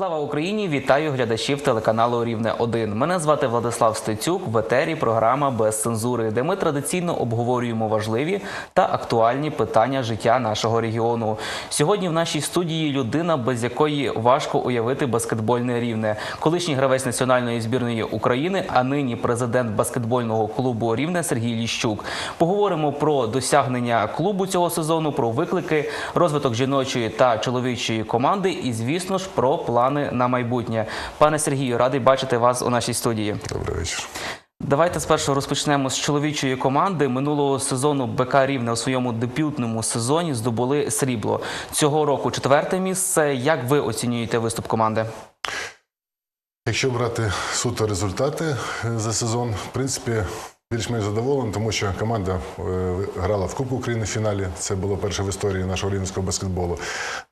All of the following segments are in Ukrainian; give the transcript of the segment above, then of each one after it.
Слава Україні! Вітаю глядачів телеканалу Рівне 1 Мене звати Владислав Стецюк. В етері програма без цензури, де ми традиційно обговорюємо важливі та актуальні питання життя нашого регіону. Сьогодні в нашій студії людина, без якої важко уявити баскетбольне рівне. Колишній гравець національної збірної України, а нині президент баскетбольного клубу Рівне Сергій Ліщук. Поговоримо про досягнення клубу цього сезону, про виклики, розвиток жіночої та чоловічої команди, і звісно ж про плани на майбутнє. Пане Сергію, радий бачити вас у нашій студії. Добрий вечір. Давайте спершу розпочнемо з чоловічої команди. Минулого сезону БК Рівне у своєму дебютному сезоні здобули срібло. Цього року четверте місце. Як ви оцінюєте виступ команди? Якщо брати суто результати за сезон, в принципі, більш-менш задоволений, тому що команда е, грала в Кубку України в фіналі. Це було перше в історії нашого рівненського баскетболу.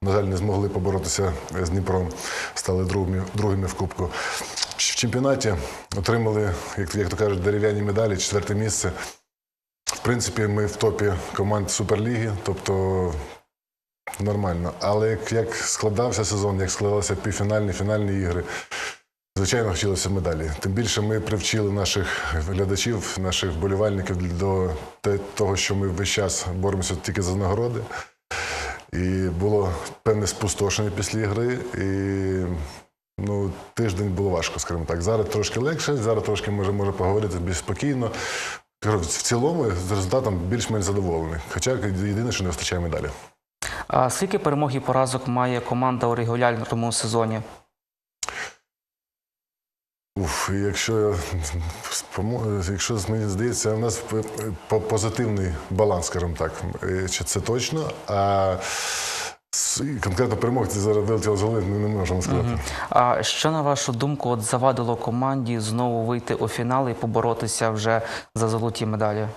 На жаль, не змогли поборотися з Дніпром, стали другими, другими в Кубку. В чемпіонаті отримали, як, як то кажуть, дерев'яні медалі, четверте місце. В принципі, ми в топі команд Суперліги, тобто нормально. Але як, як складався сезон, як складалися півфінальні, фінальні ігри, Звичайно, хотілося медалі. Тим більше ми привчили наших глядачів, наших вболівальників до того, що ми весь час боремося тільки за нагороди. І було певне спустошення після гри. І ну, тиждень було важко, скажімо так. Зараз трошки легше, зараз трошки може, може поговорити більш спокійно. В цілому з результатом більш-менш задоволений. Хоча єдине, що не вистачає медалі. А скільки перемог і поразок має команда у регулярному сезоні? Уф, якщо, якщо мені здається, у нас позитивний баланс, скажімо так. Е, Чи це точно? А конкретно перемогти зараз вилетіло з ми не можемо сказати. А що на вашу думку от завадило команді знову вийти у фінал і поборотися вже за золоті медалі?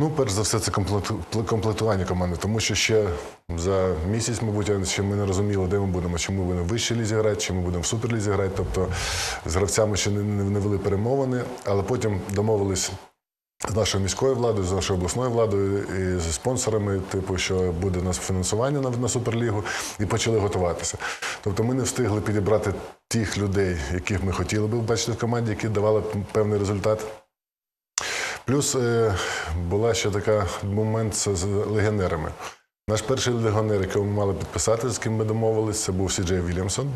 Ну, перш за все, це комплекту- комплектування команди, тому що ще за місяць, мабуть, ще ми не розуміли, де ми будемо, чи ми будемо в вищій лізі грати, чи ми будемо в суперлізі грати. Тобто з гравцями ще не, не, не вели перемовини, але потім домовились. З нашою міською владою, з нашою обласною владою і зі спонсорами, типу, що буде у нас фінансування на, на суперлігу, і почали готуватися. Тобто ми не встигли підібрати тих людей, яких ми хотіли би бачити в команді, які давали певний результат. Плюс е, була ще така момент з, легіонерами. Наш перший легіонер, якого ми мали підписати, з ким ми домовились, це був Сі Джей Вільямсон.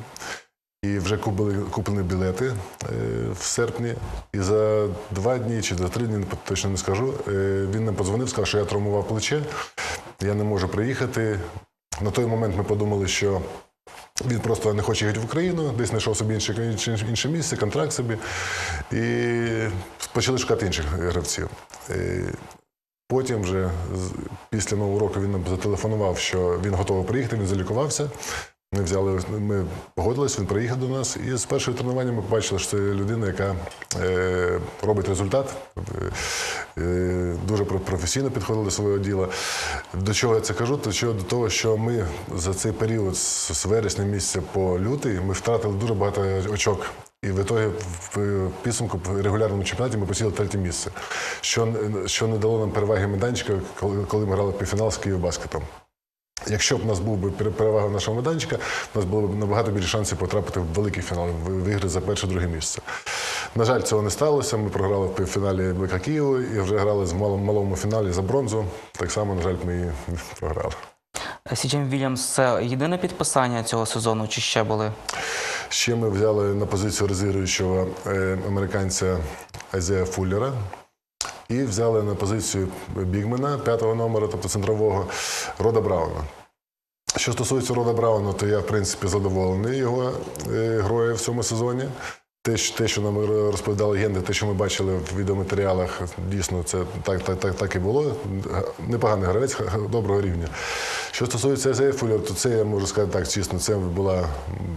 І вже купили, куплені білети е, в серпні. І за два дні чи за три дні, точно не скажу, е, він нам подзвонив, сказав, що я травмував плече, я не можу приїхати. На той момент ми подумали, що він просто не хоче їхати в Україну, десь знайшов собі інше, інше, місце, контракт собі. І почали шукати інших гравців. І Потім вже після нового року він нам зателефонував, що він готовий приїхати, він залікувався. Ми взяли, ми погодились, він приїхав до нас. І з першого тренування ми побачили, що це людина, яка е, робить результат. Е, е, дуже професійно підходила до свого діла. До чого я це кажу? До чого до того, що ми за цей період з вересня місяця по лютий ми втратили дуже багато очок. І в ітогі в підсумку в регулярному чемпіонаті ми посіли третє місце, що, що не дало нам переваги майданчика, коли, коли ми грали півфінал з Київбаскетом. Якщо б у нас був би перевага нашого майданчика, у нас було б набагато більше шансів потрапити в великий фінал, в в ігри за перше-друге місце. На жаль, цього не сталося. Ми програли в півфіналі БК Києву і вже грали з малому, фіналі за бронзу. Так само, на жаль, ми і програли. Сіджем Вільямс це єдине підписання цього сезону, чи ще були? Ще ми взяли на позицію резервуючого е, американця Айзея Фуллера. І взяли на позицію бігмена п'ятого номера, тобто центрового Рода Брауна. Що стосується Рода Брауна, то я, в принципі, задоволений його е, грою в цьому сезоні. Те, те, що нам розповідали легенди, те, що ми бачили в відеоматеріалах, дійсно, це так, так, так, так і було. Непоганий гравець доброго рівня. Що стосується Фуллера, то це я можу сказати так, чесно, це була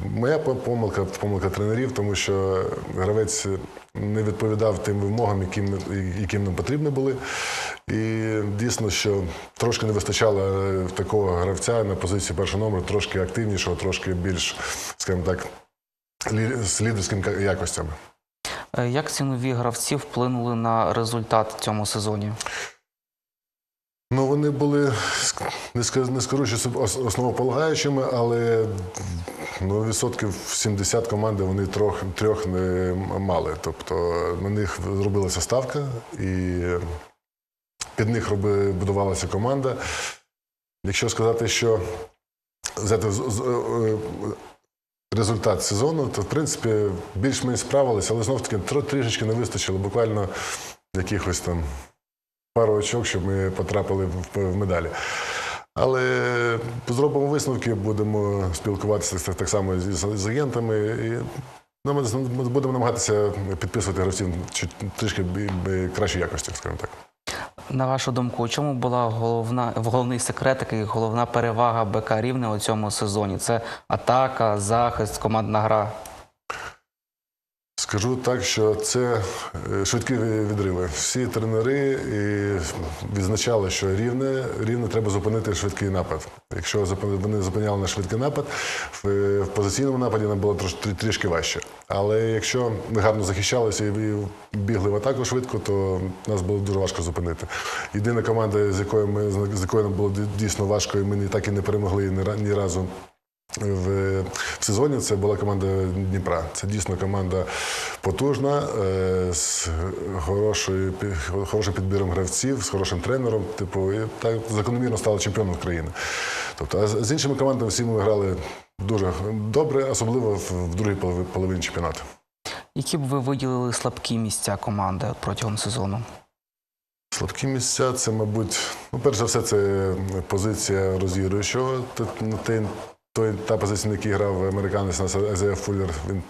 моя помилка, помилка тренерів, тому що гравець не відповідав тим вимогам, яким, яким нам потрібні були. І дійсно, що трошки не вистачало е, такого гравця на позиції першого номеру, трошки активнішого, трошки більш, скажімо так, з лідерськими якостями. Е, Як ці нові гравці вплинули на результат в цьому сезоні? Ну, вони були, не скажу, не скажу, що основополагаючими, але ну, відсотків 70 команди вони трьох, трьох не мали. Тобто на них робилася ставка, і під них роби, будувалася команда. Якщо сказати, що взяти е, результат сезону, то в принципі більш-менш справилися, але знов таки трішечки не вистачило, буквально якихось там пару очок, щоб ми потрапили в, медалі. Але зробимо висновки, будемо спілкуватися так, само з, агентами. І ми, будемо намагатися підписувати гравців трішки кращої якості, скажімо так. На вашу думку, у чому була головна головний секрет, такий головна перевага БК Рівне у цьому сезоні? Це атака, захист, командна гра. Скажу так, що це е, швидкі відриви. Всі тренери відзначали, що рівне, рівне треба зупинити швидкий напад. Якщо вони зупиняли на швидкий напад, в, позиційному нападі нам було трішки важче. Але якщо ми гарно захищалися і бігли в атаку швидко, то нас було дуже важко зупинити. Єдина команда, з якою ми з якою нам було дійсно важко, і ми так і не перемогли ні разу в, в сезоні це була команда Дніпра. Це дійсно команда потужна, е, з хорошою, хорошим підбіром гравців, з хорошим тренером. Типу, і так закономірно стала чемпіоном України. Тобто, а з іншими командами всі ми грали дуже добре, особливо в, в другій половині чемпіонату. Які б ви виділили слабкі місця команди протягом сезону? Слабкі місця це, мабуть, ну, перш за все, це позиція розігруючого. Той, та позиція, на якій грав американець нас Азея Фуллер, він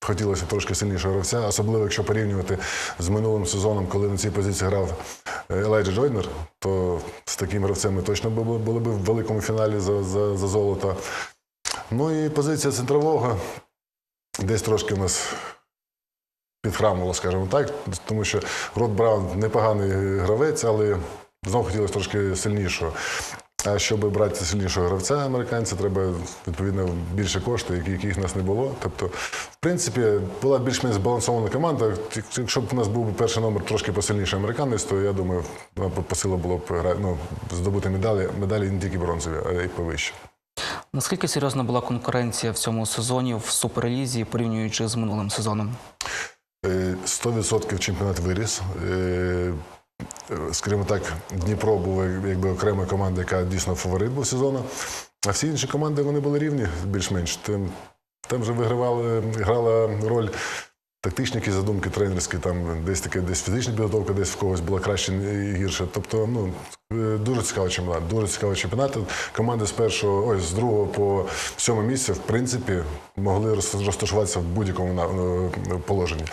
хотілося трошки сильнішого гравця, особливо якщо порівнювати з минулим сезоном, коли на цій позиції грав е, Елайджа Джойнер, то з таким гравцем ми точно були, були б в великому фіналі за, за, за золото. Ну і позиція центрового десь трошки у нас підхрамувало, скажімо так, тому що Рот Браун непоганий гравець, але знову хотілося трошки сильнішого. А щоб брати сильнішого гравця американця, треба відповідно більше коштів, яких в нас не було. Тобто, в принципі, була більш-менш збалансована команда. Якщо б у нас був перший номер трошки посильніший американець, то я думаю, нам по силу було б ну, здобути медалі, медалі не тільки бронзові, а й повище. Наскільки серйозна була конкуренція в цьому сезоні в суперлізі, порівнюючи з минулим сезоном? Е, 100% чемпіонат виріс. Е, Скажімо так, Дніпро був якби окрема команда, яка дійсно фаворит був сезону. А всі інші команди вони були рівні більш-менш. Там, там вже вигравали, грала роль тактичні якісь задумки, тренерські, там десь таке, десь фізична підготовка, десь в когось була краще і гірше. Тобто, ну е, дуже цікавий чемпіонат. Дуже цікавий чемпіонат. Команди з першого, ой, з другого по сьоме місце, в принципі, могли розташуватися в будь-якому е, положенні.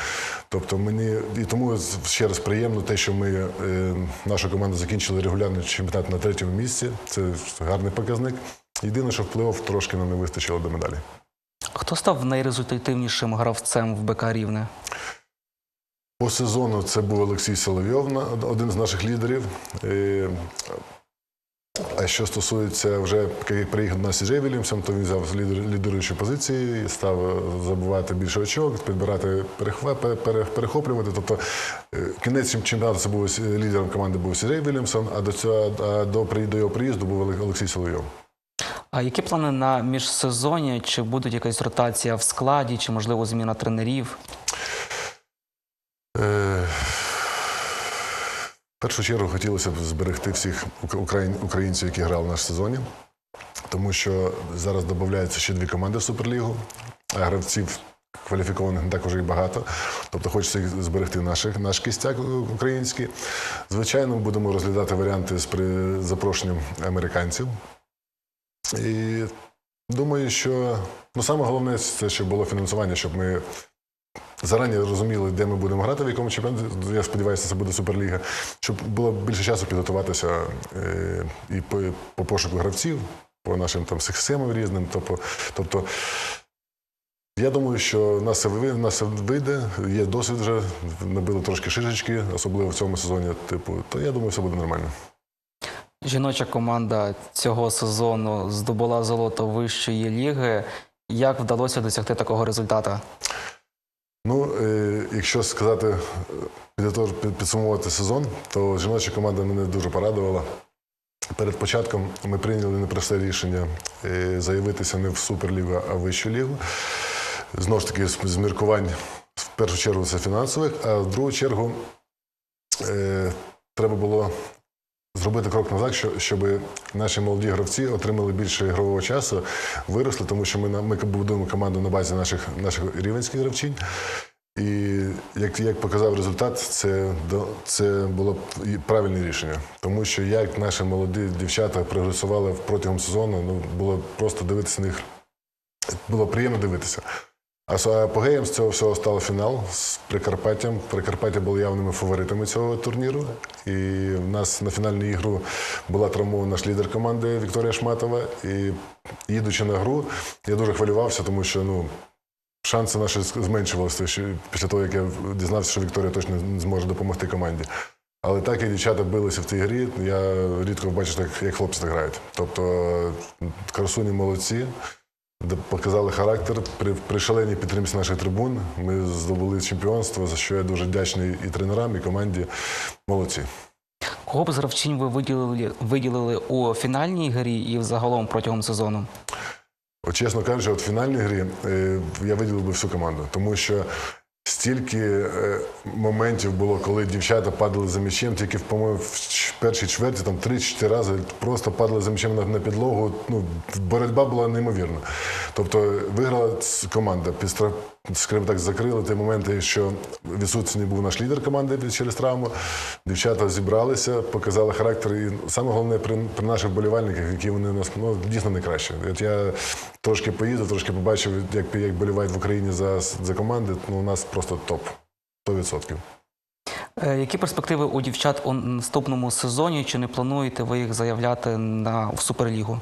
Тобто мені і тому ще раз приємно те, що ми е, наша команда закінчили регулярний чемпіонат на третьому місці. Це гарний показник. Єдине, що в плей-офф трошки нам не вистачило до медалі. Хто став найрезультативнішим гравцем в БК Рівне? По сезону це був Олексій Соловйов, один з наших лідерів. А що стосується вже приїхав до нас Сіджей Вільямсон, то він взяв лідер, лідируючі позиції, став забувати більше очок, підбирати перехоплювати. Тобто е, кінець чемпіонату це був е, лідером команди був Сіджей Вільямсон, а до цього до, його приїзду був Олексій Соловйов. А які плани на міжсезоння? Чи буде якась ротація в складі, чи можливо зміна тренерів? Е, В першу чергу хотілося б зберегти всіх ук- українців, які грали в нашому сезоні, тому що зараз додаються ще дві команди в Суперлігу, а гравців кваліфікованих не так уже і багато. Тобто хочеться їх зберегти наших, наш кістяк український. Звичайно, будемо розглядати варіанти з при запрошенням американців. І думаю, що ну, саме головне це, щоб було фінансування, щоб ми зарані розуміли, де ми будемо грати, в якому чемпіонаті. Я сподіваюся, це буде Суперліга, щоб було більше часу підготуватися е, і по, по пошуку гравців, по нашим там схемам різним. Тобто, тобто я думаю, що в нас це вийде. Є досвід вже, набили трошки шишечки, особливо в цьому сезоні. Типу, то я думаю, все буде нормально. Жіноча команда цього сезону здобула золото вищої ліги. Як вдалося досягти такого результату? Ну, е, якщо сказати, е, під- підсумувати сезон, то жіноча команда мене дуже порадувала. Перед початком ми прийняли непросте рішення е, заявитися не в Суперлігу, а в Вищу лігу. Знову ж таки, з міркувань в першу чергу це фінансових, а в другу чергу треба було зробити крок назад, що- щоб наші молоді гравці отримали більше ігрового часу, виросли, тому що ми, ми будуємо команду на базі наших, наших рівенських гравчинь. І як, як показав результат, це, це було правильне рішення. Тому що як наші молоді дівчата прогресували протягом сезону, ну було просто дивитися на них. Було приємно дивитися. А апогеєм з цього всього став фінал з Прикарпаттям. Прикарпаття було явними фаворитами цього турніру. І в нас на фінальну ігру була травмована наш лідер команди Вікторія Шматова. І їдучи на гру, я дуже хвилювався, тому що ну, шанси наші зменшувалися після того, як я дізнався, що Вікторія точно не зможе допомогти команді. Але так як дівчата билися в цій грі, я рідко бачу, як хлопці так грають. Тобто красуні молодці, показали характер при, при шаленій підтримці наших трибун. Ми здобули чемпіонство, за що я дуже вдячний і тренерам, і команді. Молодці. Кого б з гравчинь ви виділили, виділили у фінальній грі і взагалом протягом сезону? От, чесно кажучи, от в фінальній грі е, я виділив би всю команду, тому що стільки е, моментів було, коли дівчата падали за м'ячем, тільки по-моєму, в першій чверті там 3-4 рази просто падали за м'ячем на, підлогу. Ну, боротьба була неймовірна. Тобто виграла команда. Скажімо так, закрили ті моменти, що відсутній був наш лідер команди через травму. Дівчата зібралися, показали характер. І саме головне при, при наших болівальниках, які вони у нас ну, дійсно найкращі. От я трошки поїздив, трошки побачив, як, як болівають в Україні за, за команди. Ну, у нас просто топ. 100%. Е, Які перспективи у дівчат у наступному сезоні? Чи не плануєте ви їх заявляти на в суперлігу?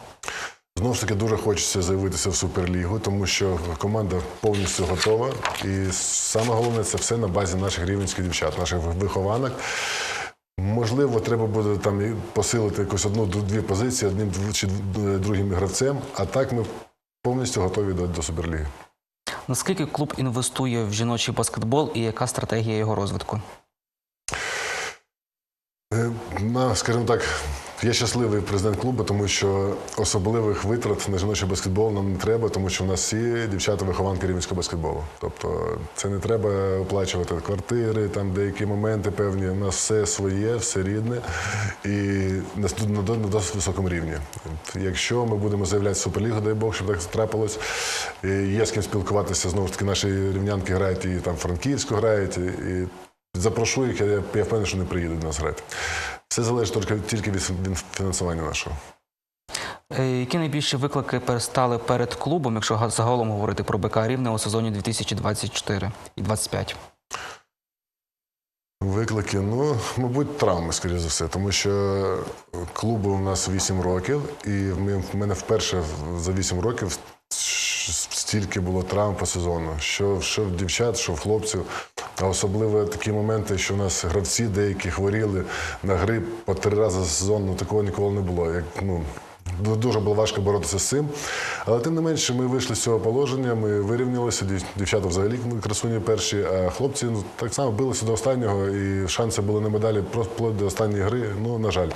Знову ж таки, дуже хочеться заявитися в Суперлігу, тому що команда повністю готова. І саме головне це все на базі наших рівенських дівчат, наших вихованок. Можливо, треба буде там посилити якусь одну-дві позиції одним чи другим гравцем, а так ми повністю готові до, до Суперліги. Наскільки клуб інвестує в жіночий баскетбол і яка стратегія його розвитку? Е, На, скажімо так, я щасливий президент клубу, тому що особливих витрат на жіночий баскетбол нам не треба, тому що в нас всі дівчата вихованки рівненського баскетболу. Тобто це не треба оплачувати квартири, там деякі моменти певні. У нас все своє, все рідне і на, досить високому рівні. Якщо ми будемо заявляти Суперлігу, дай Бог, щоб так трапилось, є з ким спілкуватися. Знову ж таки, наші рівнянки грають і там Франківську грають. І, і Запрошу їх, я, я впевнений, що не приїдуть до нас грати. Все залежить тільки, від фінансування нашого. Е, Які найбільші виклики перестали перед клубом, якщо загалом говорити про БК Рівне у сезоні 2024 і 2025? Виклики, ну, мабуть, травми, скоріш за все, тому що клубу у нас 8 років, і в мене вперше за 8 років стільки було травм по сезону. Що, що в дівчат, що в хлопців. А особливо такі моменти, що у нас гравці деякі хворіли на гри по три рази за сезон, ну такого ніколи не було. Як, ну, Дуже було важко боротися з цим. Але тим не менше, ми вийшли з цього положення, ми вирівнялися. Дівчата взагалі красуні перші, а хлопці ну, так само билися до останнього, і шанси були на медалі просто вплоть до останньої гри. Ну, на жаль,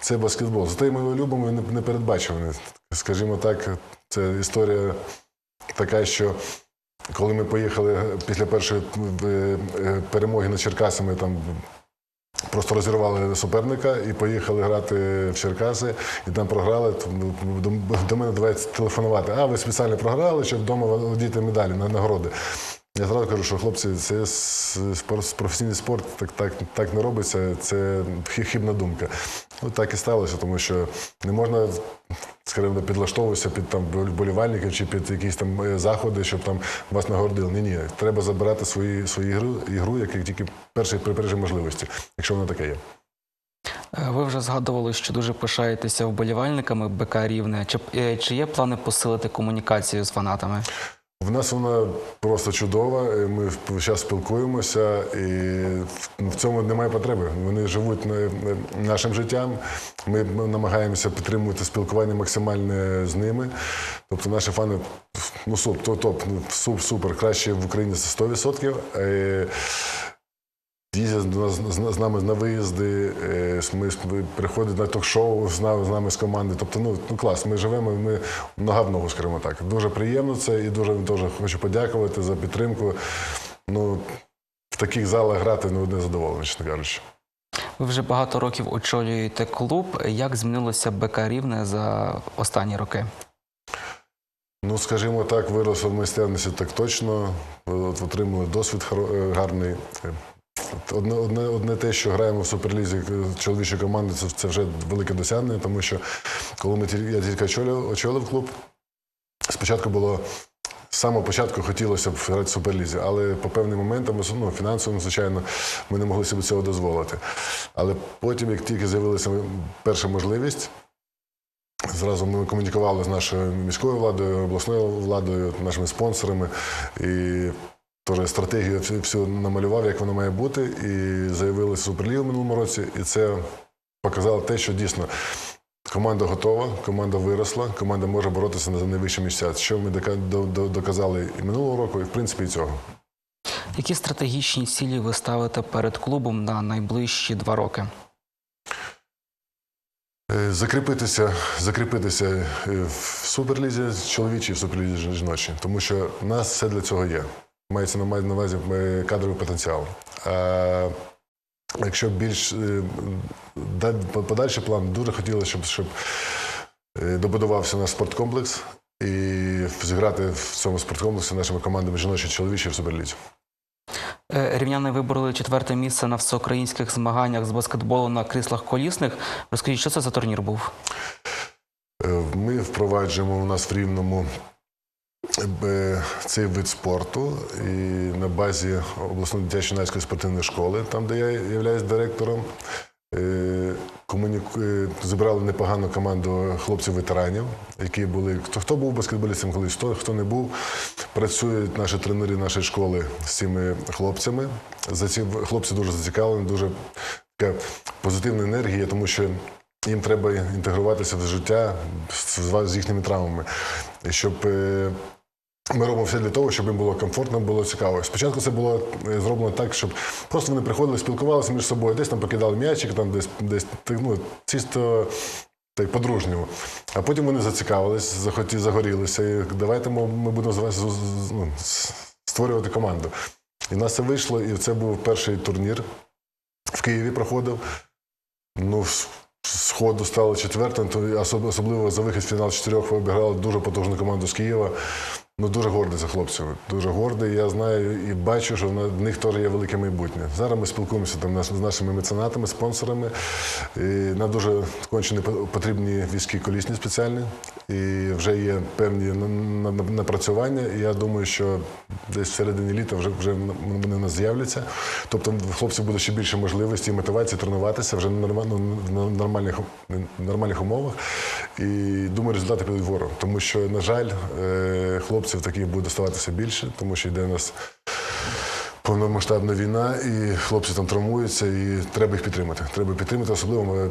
це баскетбол. Зате ми його любимо і не- непередбачуваний. Скажімо так, це історія така, що. Коли ми поїхали після першої е, е, перемоги над Черкасами, там Просто розірвали суперника і поїхали грати в Черкаси, і там програли. ну, до мене давайте телефонувати. А, ви спеціально програли, щоб вдома володіти медалі на нагороди. Я зразу кажу, що хлопці, це професійний спорт, так, так, так не робиться, це хи- хибна думка. От так і сталося, тому що не можна, скажімо, підлаштовуватися під там болівальників чи під якісь там е, заходи, щоб там вас нагородили. Ні, ні, треба забирати свої, свої ігру, ігру, як тільки перші при першій можливості, якщо воно таке є. Е, Ви вже згадували, що дуже пишаєтеся вболівальниками БК Рівне. Чи, е, чи є плани посилити комунікацію з фанатами? В нас вона просто чудова. Ми зараз спілкуємося, і в- цьому немає потреби. Вони живуть на- на- нашим життям. Ми намагаємося підтримувати спілкування максимальне з ними. Тобто наші фани ну суп, то топ, ну суп, супер, краще в Україні це 100%. Їздять з, нами на виїзди, е, ми, приходять на ток-шоу з нами, з нами з команди. Тобто, ну, ну клас, ми живемо, ми нога в ногу, скажімо так. Дуже приємно це і дуже, дуже хочу подякувати за підтримку. Ну, в таких залах грати ну, не задоволений, чесно кажучи. Ви вже багато років очолюєте клуб. Як змінилося БК Рівне за останні роки? Ну, скажімо так, виросли в майстерності так точно. От, отримали досвід е, гарний. Одне, одне, одне те, що граємо в суперлізі е, чоловічої команди, це, це вже велике досягнення, тому що коли ми я тільки очолив, очолив клуб, спочатку було. З самого початку хотілося б грати в суперлізі, але по певним моментам, ну, фінансовим, звичайно, ми не могли собі цього дозволити. Але потім, як тільки з'явилася перша можливість, Зразу ми комунікували з нашою міською владою, обласною владою, нашими спонсорами і теж стратегію всю, намалював, як воно має бути, і заявили Суперлігу в минулому році. І це показало те, що дійсно команда готова, команда виросла, команда може боротися за найвищі місця. Що ми дока- до- до- доказали і минулого року, і в принципі і цього. Які стратегічні цілі ви ставите перед клубом на найближчі два роки? Е, Закріпитися, закріпитися е, в суперлізі чоловічій, в суперлізі жіночій, тому що в нас все для цього є. Мається на на увазі е, кадровий потенціал. А якщо більш е, да- по- подальший план, дуже хотілося, щоб, щоб е, добудувався наш спорткомплекс і зіграти в цьому спорткомплексі нашими командами жіночі чоловічі в суперлізі. Е, Рівняни вибороли четверте місце на всеукраїнських змаганнях з баскетболу на кріслах колісних. Розкажіть, що це за турнір був? Е, Ми впроваджуємо у нас в Рівному е, цей вид спорту і на базі обласної дитячої юнацької спортивної школи, там, де я являюсь директором. е, комуніку- е, Зібрали непогану команду хлопців-ветеранів, які були. Хто, хто був баскетболістом колись, хто, хто не був. Працюють наші тренери нашої школи з цими хлопцями. За ці хлопці дуже зацікавлені, дуже така позитивна енергія, тому що їм треба інтегруватися в життя з їхніми травмами, щоб е, ми робимо все для того, щоб їм було комфортно, було цікаво. Спочатку це було е, зроблено так, щоб просто вони приходили, спілкувалися між собою, десь там покидали м'ячик, там десь десь ну, чисто так, по-дружньому. А потім вони зацікавились, захоті, загорілися. І давайте ми, будемо з вас ну, створювати команду. І в нас це вийшло, і це був перший турнір в Києві проходив. Ну, з- з ходу стало четвертим, особливо за вихід в фінал чотирьох ви обіграли дуже потужну команду з Києва. Ну, дуже гордий за хлопців. Дуже гордий. Я знаю і бачу, що на- в них теж є велике майбутнє. Зараз ми спілкуємося там з нашими меценатами, спонсорами. І нам дуже кончені потрібні війські колісні спеціальні. І вже є певні на- на- на- напрацювання. І я думаю, що десь в середині літа вже, вже вони в нас з'являться. Тобто хлопців буде ще більше можливості і мотивації тренуватися вже на ну, в нормальних, нормальних умовах. І думаю, результати підуть вгору. Тому що, на жаль, е, хлопців таких буде ставатися більше, тому що йде у нас повномасштабна війна, і хлопці там травмуються, і треба їх підтримати. Треба підтримати, особливо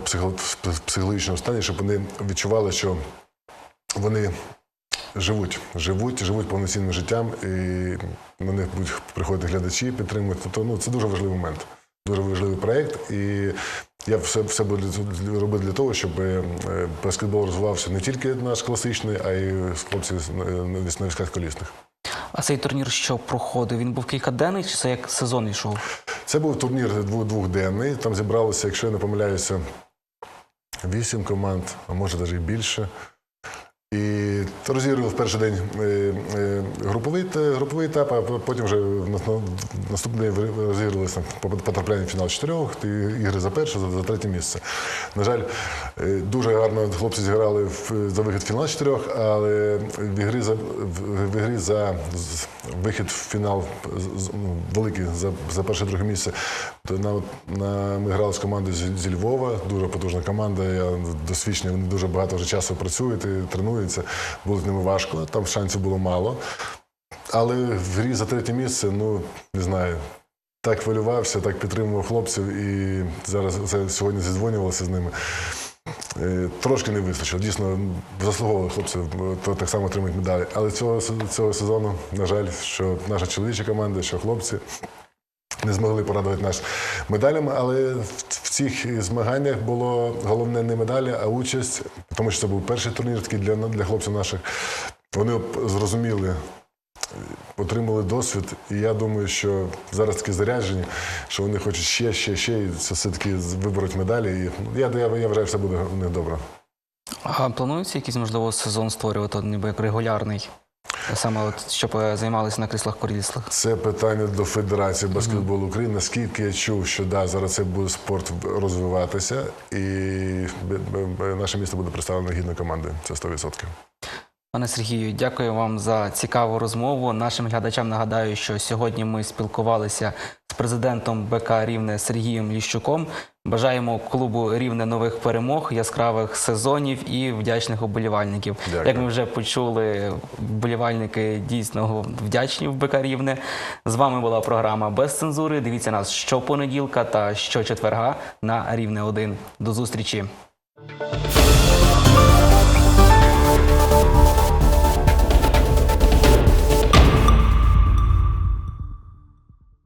в психологічному стані, щоб вони відчували, що вони живуть, живуть, живуть повноцінним життям, і на них будуть приходити глядачі, підтримувати. Тобто, ну, це дуже важливий момент, дуже важливий проєкт. І я все, все буду для- робити для того, щоб е, баскетбол розвивався не тільки наш класичний, а й з хлопців з- на військах колісних. А цей турнір, що проходив, він був кількаденний, чи це як сезон йшов? Це був турнір двохденний. Там зібралося, якщо я не помиляюся, вісім команд, а може навіть і більше. І розігрували в перший день е, е, груповий, груповий етап, а потім вже наступний день розігрувалися потрапляння в фінал чотирьох, ігри за перше, за, третє місце. На жаль, е, дуже гарно хлопці зіграли за вихід в фінал чотирьох, але в ігри за, в, ігрі за вихід в фінал ну, великий за, за перше друге місце. На, на, ми грали з командою зі, Львова, дуже потужна команда. Я досвідчений, вони дуже багато вже часу працюють і тренуються. Було з ними важко, там шансів було мало. Але в грі за третє місце, ну не знаю. Так хвилювався, так підтримував хлопців і зараз сьогодні зідзвонювалося з ними. Е, Трошки не вистачило. Дійсно, заслуговували хлопці, то так само отримують медалі. Але цього, цього сезону, на жаль, що наша чоловіча команда, що хлопці не змогли порадувати нас медалями, але в, цих змаганнях було головне не медалі, а участь, тому що це був перший турнір такий для, для хлопців наших. Вони зрозуміли, отримали досвід, і я думаю, що зараз такі заряджені, що вони хочуть ще, ще, ще, і це все-таки виберуть медалі. І ну, я, я, я вважаю, все буде у них добре. А планується якийсь, можливо, сезон створювати, ніби як регулярний? Саме от, щоб е, займалися на кріслах коріслах Це питання до Федерації баскетболу України. Наскільки я чув, що да, зараз це буде спорт розвиватися, і наше місто буде представлено гідно команди. Це 100%. Пане Сергію, дякую вам за цікаву розмову. Нашим глядачам нагадаю, що сьогодні ми спілкувалися з президентом БК Рівне Сергієм Ліщуком. Бажаємо клубу Рівне нових перемог, яскравих сезонів і вдячних уболівальників. Дякую. Як ми вже почули, вболівальники дійсно вдячні в БК Рівне. З вами була програма без цензури. Дивіться нас щопонеділка та щочетверга на Рівне 1. До зустрічі.